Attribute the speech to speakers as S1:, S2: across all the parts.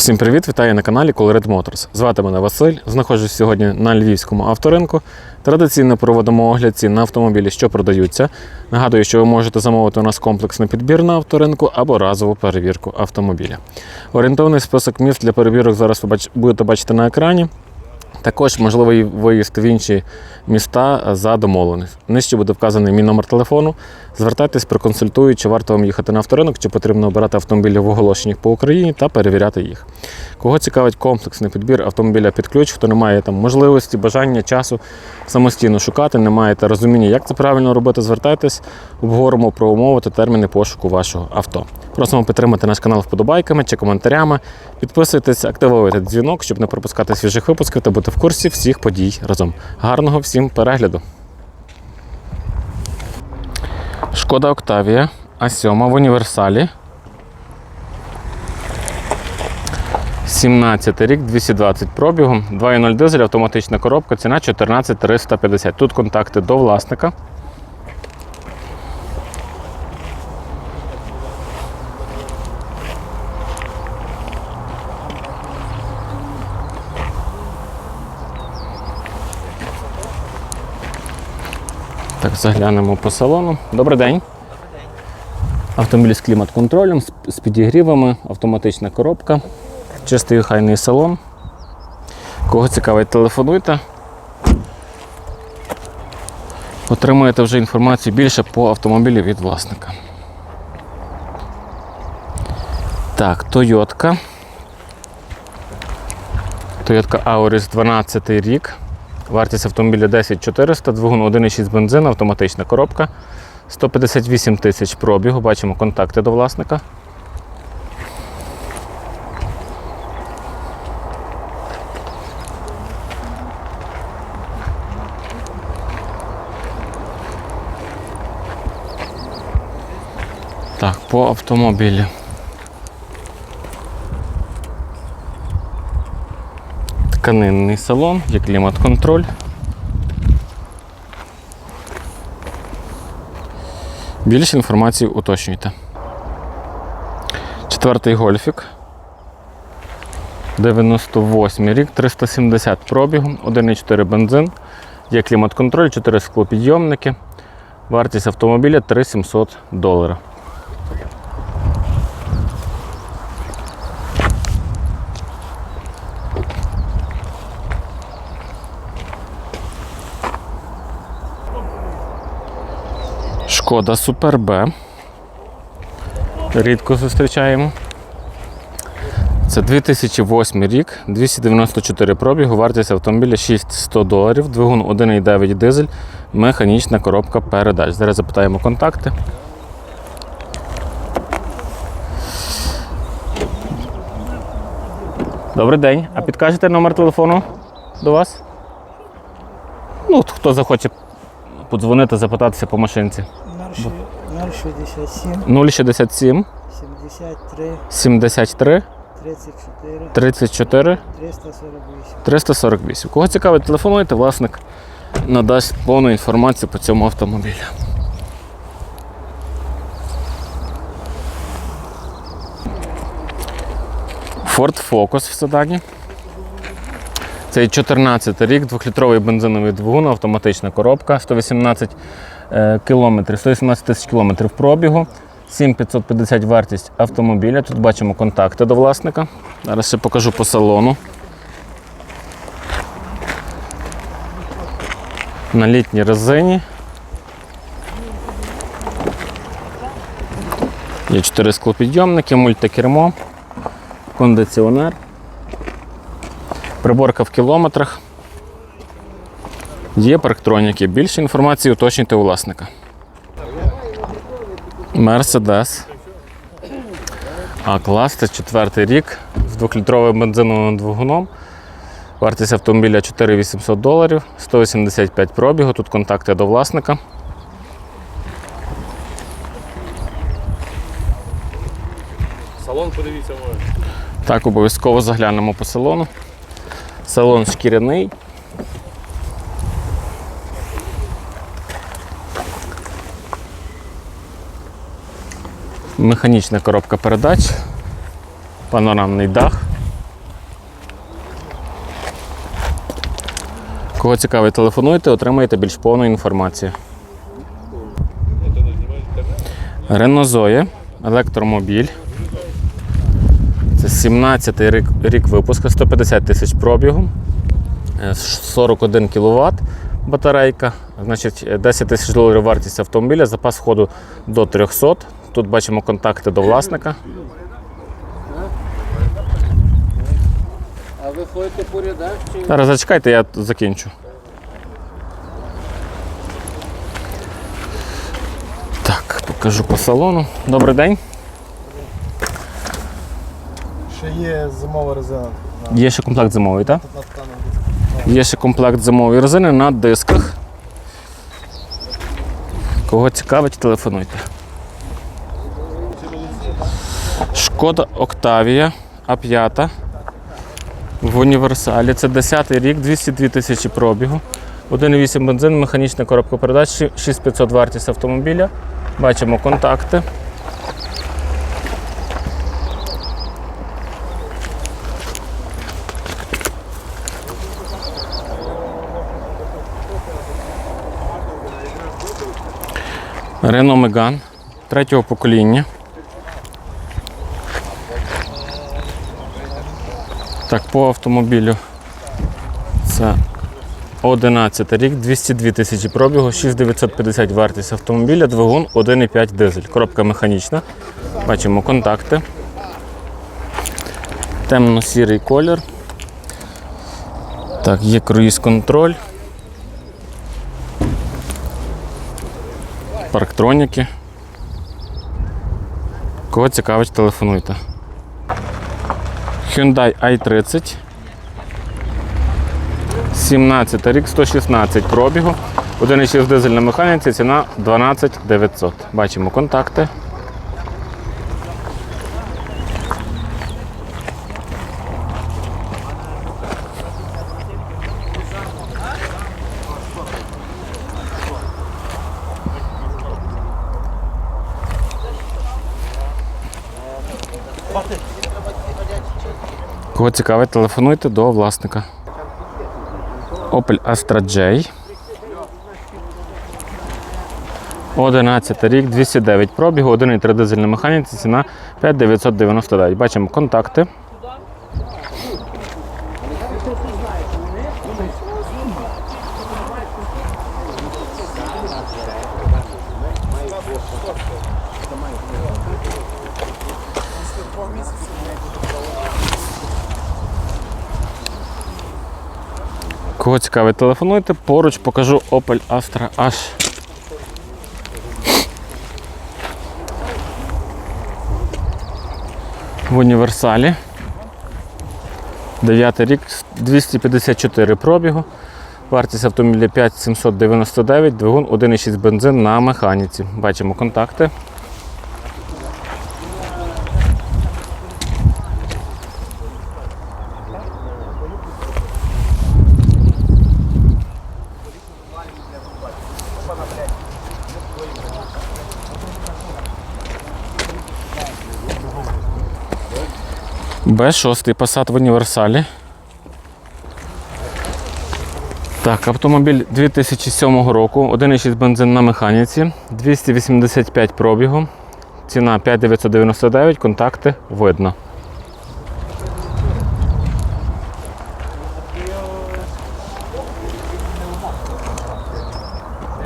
S1: Всім привіт, вітаю на каналі Colored Motors. Звати мене Василь. Знаходжусь сьогодні на львівському авторинку. Традиційно проводимо огляд цін на автомобілі, що продаються. Нагадую, що ви можете замовити у нас комплексний підбір на авторинку або разову перевірку автомобіля. Орієнтовний список міст для перевірок зараз ви будете бачити на екрані. Також можливий виїзд в інші міста за домовленість. Нижче буде вказаний мій номер телефону. Звертайтесь, проконсультую, чи варто вам їхати на авторинок, чи потрібно обирати автомобілі в оголошеннях по Україні та перевіряти їх. Кого цікавить комплексний підбір автомобіля під ключ, хто не має там можливості, бажання, часу самостійно шукати, не маєте розуміння, як це правильно робити, звертайтесь, обговоримо про умови та терміни пошуку вашого авто. Просимо підтримати наш канал вподобайками чи коментарями. Підписуйтесь, активуйте дзвінок, щоб не пропускати свіжих випусків та бути в курсі всіх подій разом. Гарного всім перегляду! Шкода Октавія А7 в універсалі. 17 рік, 220 пробігом, 2.0 дизель, автоматична коробка, ціна 14 350. Тут контакти до власника. Заглянемо по салону. Добрий день. Автомобіль з клімат-контролем, з- підігрівами, автоматична коробка, чистий охайний салон. Кого цікавить, телефонуйте. Отримуєте вже інформацію більше по автомобілі від власника. Так, Тойотка. Toyota Auris 12 рік. Вартість автомобіля 10 400, двигун 1,6 бензин, автоматична коробка. 158 тисяч пробігу. Бачимо контакти до власника. Так, по автомобілі. Тканинний салон, є клімат-контроль. Більше інформації уточнюйте. Четвертий гольфік. 98 рік, 370 пробігу, 1,4 бензин. Є клімат-контроль, 4 склопідйомники. Вартість автомобіля 3700 доларів. Шкода Супер Б. Рідко зустрічаємо. Це 2008 рік, 294 пробігу, вартість автомобіля 6100 доларів, двигун 1,9 дизель, механічна коробка передач. Зараз запитаємо контакти. Добрий день. А підкажете номер телефону до вас? Ну, хто захоче подзвонити, запитатися по машинці.
S2: 067,
S1: 067
S2: 73,
S1: 73
S2: 34,
S1: 34
S2: 348.
S1: 348. Кого цікавить, телефонуйте, власник надасть повну інформацію по цьому автомобілю. Ford Focus в седані. Це 14 рік, 2-літровий бензиновий двигун, автоматична коробка, 118 е, кілометрів, 118 тисяч кілометрів пробігу, 7550 вартість автомобіля. Тут бачимо контакти до власника. Зараз ще покажу по салону. На літній резині. Є 4 склопідйомники, мультикермо, кондиціонер. Приборка в кілометрах. Є парктроніки. Більше інформації уточнюйте у власника. Мерседес. А клас це четвертий рік з 2-літровим бензиновим двигуном. Вартість автомобіля 4800 доларів, 185 пробігу. Тут контакти до власника.
S3: Салон подивіться.
S1: Так, обов'язково заглянемо по салону. Салон шкіряний. механічна коробка передач, панорамний дах. Кого цікавить, телефонуйте, отримаєте більш повну інформацію. Ренозоє, електромобіль. Це 17-й рік рік випуску, 150 тисяч пробігу, е, 41 кВт батарейка, значить 10 тисяч доларів вартість автомобіля, запас ходу до 300 Тут бачимо контакти до власника.
S4: А ви ходите по рядах чи
S1: Зараз зачекайте, я закінчу. Так, покажу по салону. Добрий день.
S5: Ще є зимова резина.
S1: Є ще комплект зимовий, так? Є ще комплект зимової резини на дисках. Кого цікавить, телефонуйте. Шкода Октавія А5 в універсалі. Це 10 й рік, 202 тисячі пробігу. 1,8 бензин, механічна коробка передач, 6500 вартість автомобіля. Бачимо контакти. Renault Megane третього покоління. Так, по автомобілю це 11 рік, 202 тисячі пробігу, 6950 вартість автомобіля, двигун 1,5 дизель. Коробка механічна. Бачимо контакти. Темно-сірий колір. Так, є круїз контроль. парктроніки. Кого цікавить, телефонуйте. Hyundai i30. 17 рік, 116 пробігу. 1,6 дизель на механіці, ціна 12 900. Бачимо контакти. Кого цікавить, телефонуйте до власника. Opel Astra J. 11 рік, 209 пробігу, 1,3 дизель на механіці, ціна 5999. Бачимо контакти. Кого цікавить, телефонуйте. Поруч покажу Opel Astra H. В універсалі. 9 рік, 254 пробігу. Вартість автомобіля 5799, двигун 1,6 бензин на механіці. Бачимо контакти. Б6 Passat в універсалі. Так, автомобіль 2007 року, 1,6 бензин на механіці, 285 пробігу, ціна 5999, контакти видно.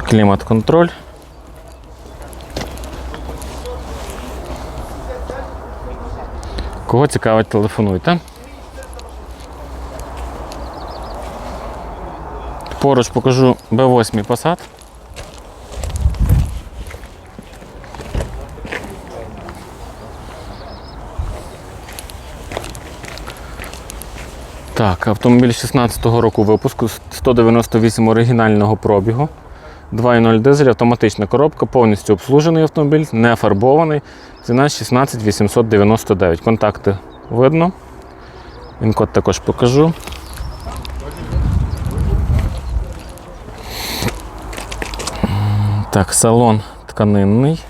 S1: Клімат-контроль. Кого цікавить, телефонуйте. Поруч покажу B8 Passat. Так, автомобіль 16-го року випуску, 198 оригінального пробігу. 2.0 дизель, автоматична коробка, повністю обслужений автомобіль, не фарбований. Ціна 16 899. Контакти видно. Він код також покажу. Так, салон тканинний.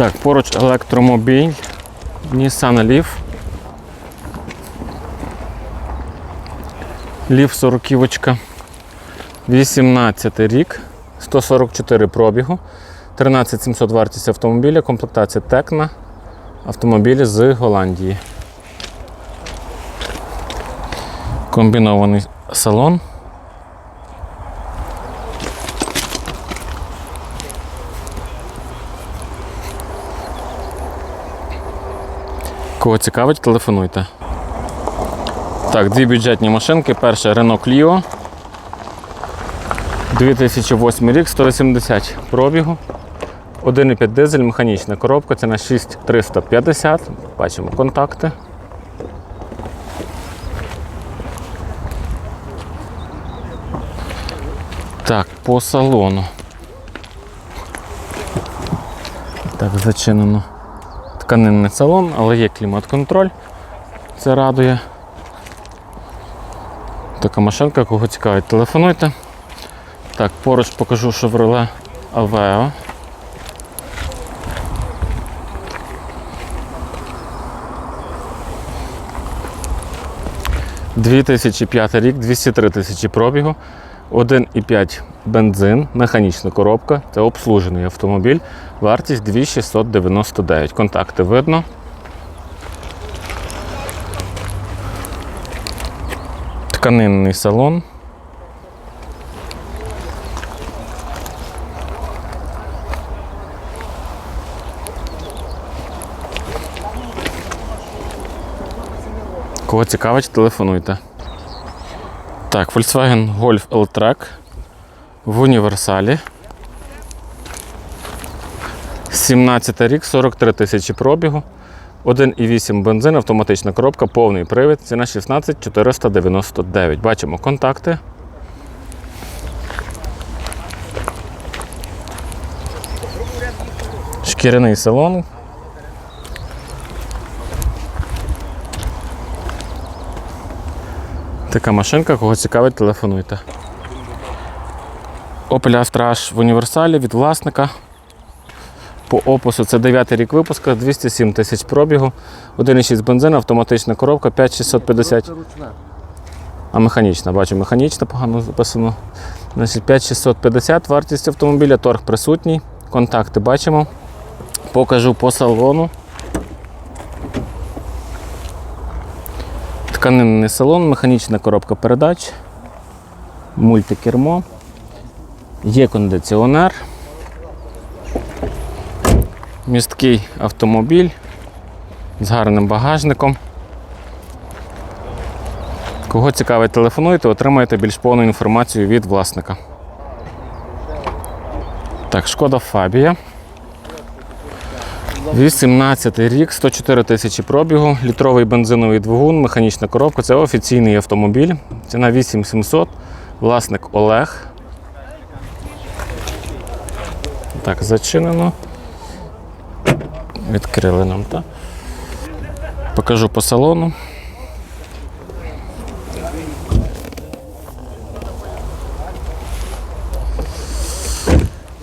S1: Так, поруч електромобіль. Nissan Leaf. Leaf 40 18 рік, 144 пробігу, 13700 вартість автомобіля, комплектація Текна. Автомобілі з Голландії. Комбінований салон. Кого цікавить, телефонуйте. Так, дві бюджетні машинки. Перша Renault Clio. 2008 рік, 180 пробігу. 1,5 дизель, механічна коробка, ціна 6350. Бачимо контакти. Так, по салону. Так, зачинено. Тканинний салон, але є клімат-контроль. Це радує. Така машинка, кого цікавить, телефонуйте. Так, поруч покажу Chevrolet Aveo. Дві тисячі п'ятий рік, 203 тисячі пробігу, 1,5 бензин, механічна коробка, це обслужений автомобіль, вартість 2699. Контакти видно. Тканинний салон. Кого цікавить, телефонуйте. Так, Volkswagen Golf L-Track в універсалі. 17 рік, 43 тисячі пробігу. 1,8 бензин, автоматична коробка, повний привід, ціна 16 499. Бачимо контакти. Шкіряний салон. Така машинка, кого цікавить, телефонуйте. Opel Astra H в універсалі від власника. По опису це 9 рік випуска, 207 тисяч пробігу, 1,6 бензин, автоматична коробка, 5650. А механічна, бачу, механічна погано записано. Значить, 5650 вартість автомобіля, торг присутній. Контакти бачимо. Покажу по салону. Тканинний салон, механічна коробка передач, мультикермо, є кондиціонер, місткий автомобіль з гарним багажником. Кого цікавить, телефонуйте, отримаєте більш повну інформацію від власника. Так, шкода Фабія. 18 рік, 104 тисячі пробігу, літровий бензиновий двигун, механічна коробка. Це офіційний автомобіль. Ціна 8700. Власник Олег. Так, зачинено. Відкрили нам, так? Покажу по салону.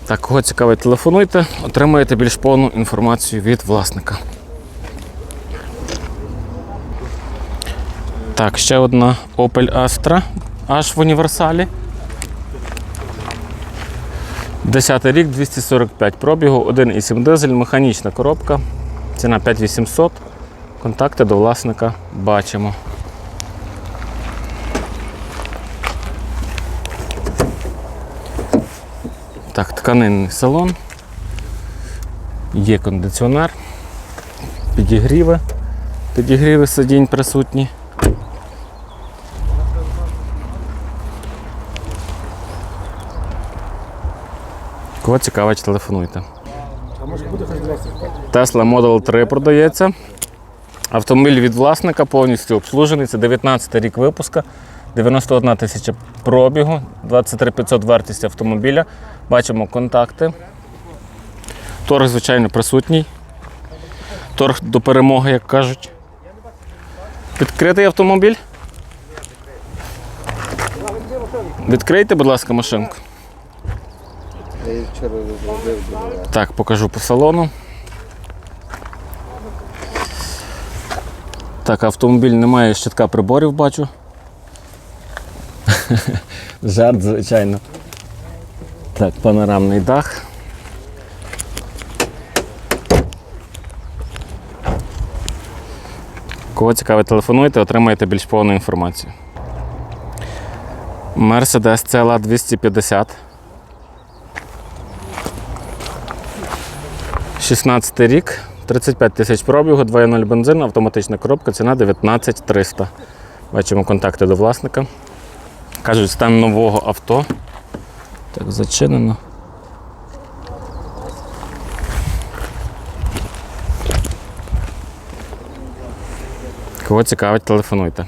S1: Так, кого цікавить, телефонуйте, отримаєте більш повну інформацію від власника. Так, ще одна Opel Astra аж в універсалі. 10 рік, 245 пробігу, 1,7 дизель, механічна коробка. Ціна 5800. Контакти до власника бачимо. Так, тканинний салон. Є кондиціонер, підігріви, підігріви сидінь присутні. Кого цікавить, телефонуйте. Tesla Model 3 продається. Автомобіль від власника повністю обслужений. Це 19 рік випуска, 91 тисяча пробігу, 23 500 вартість автомобіля. Бачимо контакти. Торг, звичайно, присутній. Торг до перемоги, як кажуть. Відкритий автомобіль. Відкрийте, будь ласка, машинку. Так, покажу по салону. Так, автомобіль не має щитка приборів, бачу. Жарт, звичайно. Так, панорамний дах. Кого цікавить, телефонуйте, отримаєте більш повну інформацію. Mercedes CLA 250. 16 рік, 35 тисяч пробігу, 2.0 бензин, автоматична коробка, ціна 19 300. Бачимо контакти до власника. Кажуть, стан нового авто. Так, зачинено. Кого цікавить, телефонуйте.